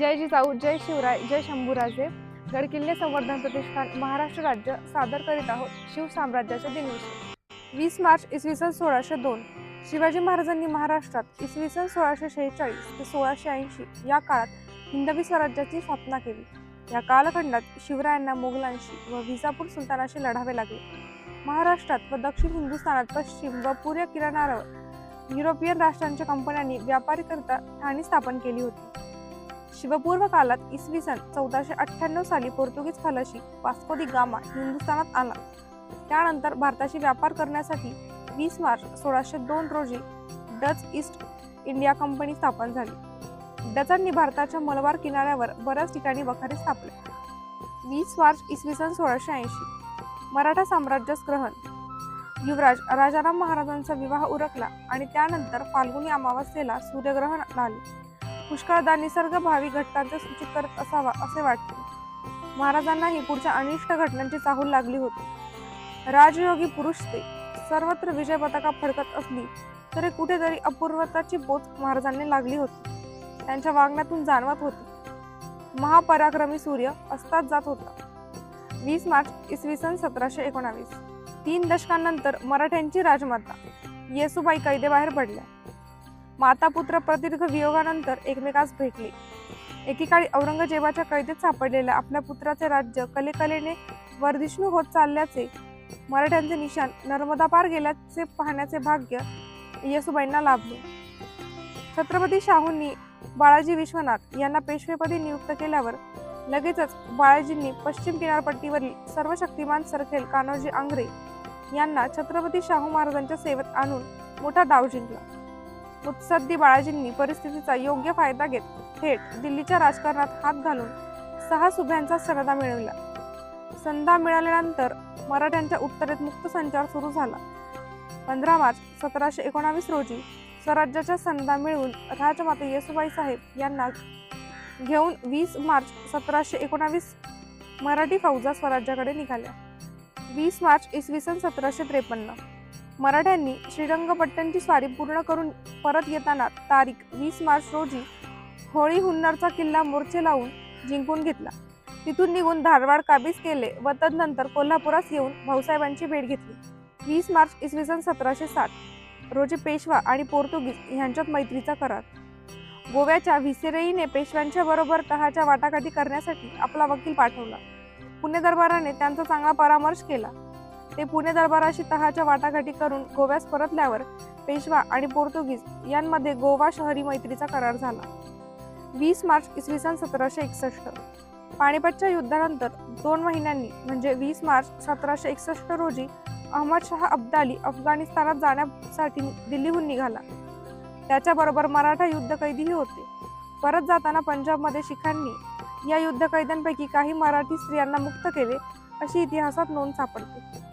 जय जिजाऊ जय शिवराय जय शंभूराजे. गडकिल्ले संवर्धन प्रतिष्ठान महाराष्ट्र राज्य सादर करीत आहोत शिव साम्राज्याच्या दिनविषयी वीस मार्च इसवी सन सोळाशे दोन. शिवाजी महाराजांनी महाराष्ट्रात इसवी सन सोळाशे शेहेचाळीस ते सोळाशे ऐंशी या काळात हिंदवी स्वराज्याची स्थापना केली. या कालखंडात शिवरायांना मोगलांशी व विजापूर सुलतानाशी लढावे लागले. महाराष्ट्रात व दक्षिण हिंदुस्थानात पश्चिम व पूर्व किराणावर युरोपियन राष्ट्रांच्या कंपन्यांनी व्यापारीकरिता ठाणी स्थापन केली होती. शिवपूर्व काळात इसवी सन चौदाशे अठ्ठ्याण्णव साली पोर्तुगीज खलाशी वास्को दी गामा हिंदुस्थानात आला. त्यानंतर भारताशी व्यापार करण्यासाठी वीस मार्च सोळाशे दोन रोजी डच ईस्ट इंडिया कंपनी स्थापन झाली. डचांनी भारताच्या मलबार किनाऱ्यावर बऱ्याच ठिकाणी वखारी स्थापले. वीस मार्च इसवी सन सोळाशे ऐंशी मराठा साम्राज्यास ग्रहण. युवराज राजाराम महाराजांचा विवाह उरकला आणि त्यानंतर फाल्गुनी अमावस्येला सूर्यग्रहण आले पुष्कळदा निसर्ग भावी घटकांचे सूचित करत असावा असे वाटते. महाराजांनाही पुढच्या अनिष्ट घटनांची चाहूल लागली होती. राजयोगी पुरुष ते सर्वत्र विजय पताका फडकत असली तरी कुठेतरी अपूर्वताची बोच महाराजांनी लागली होती. त्यांच्या वागण्यातून जाणवत होती. महापराक्रमी सूर्य अस्तात जात होता. वीस मार्च इसवी सन सतराशे एकोणावीस. तीन दशकांनंतर मराठ्यांची राजमाता येसुबाई कैदेबाहेर पडल्या. माता पुत्र प्रदीर्घ वियोगानंतर एकमेकास भेटले. एकेकाळी औरंगजेबाच्या कैदेत सापडलेल्या आपल्या पुत्राचे राज्य कलेकलेने वर्धिष्णू होत चालल्याचे मराठ्यांचे निशाण नर्मदा पार गेल्याचे पाहण्याचे भाग्य येसुबाईंना लाभले. छत्रपती शाहूंनी बाळाजी विश्वनाथ यांना पेशवेपदी नियुक्त केल्यावर लगेचच बाळाजींनी पश्चिम किनारपट्टीवरील सर्व शक्तिमान सरखेल कान्होजी आंग्रे यांना छत्रपती शाहू महाराजांच्या सेवेत आणून मोठा डाव जिंकला. मुत्सद्दी बाळाजींनी परिस्थितीचा योग्य फायदा घेत थेट दिल्लीच्या राजकारणात हात घालून सहा सुभ्यांचा सनदा मिळवला. संधा मिळाल्यानंतर मराठ्यांच्या उत्तरेत मुक्त संचार सुरू झाला. पंधरा मार्च सतराशे एकोणावीस रोजी स्वराज्याच्या संधा मिळवून राजमाता येसुबाई साहेब यांना घेऊन वीस मार्च सतराशे एकोणावीस मराठी फौजा स्वराज्याकडे निघाल्या. वीस मार्च इसवी सन सतराशे त्रेपन्न. मराठ्यांनी श्रीरंगपट्टणची स्वारी पूर्ण करून परत येताना तारीख वीस मार्च रोजी होळी हुन्नरचा किल्ला मोर्चे लावून जिंकून घेतला. तिथून निघून धारवाड काबीज केले व तदनंतर कोल्हापुरास येऊन भाऊसाहेबांची भेट घेतली. वीस मार्च इसवी सन सतराशे साठ रोजी पेशवा आणि पोर्तुगीज यांच्यात मैत्रीचा करार. गोव्याच्या व्हिसेरेईने पेशव्यांच्या बरोबर तहाच्या वाटाघाटी करण्यासाठी आपला वकील पाठवला. पुणे दरबाराने त्यांचा चांगला परामर्श केला. ते पुणे दरबाराशी तहाच्या वाटाघाटी करून गोव्यास परतल्यावर पेशवा आणि पोर्तुगीज यांमध्ये गोवा शहरी मैत्रीचा करार झाला. वीस मार्च इसवी सन सतराशे एकसष्ट. पानिपतच्या युद्धानंतर दोन महिन्यांनी म्हणजे वीस मार्च सतराशे एकसष्ट रोजी अहमद शहा अब्दाली अफगाणिस्तानात जाण्यासाठी दिल्लीहून निघाला. त्याच्याबरोबर मराठा युद्ध कैदीही होते. परत जाताना पंजाबमध्ये शिखांनी या युद्ध कैद्यांपैकी काही मराठी स्त्रियांना मुक्त केले अशी इतिहासात नोंद सापडते.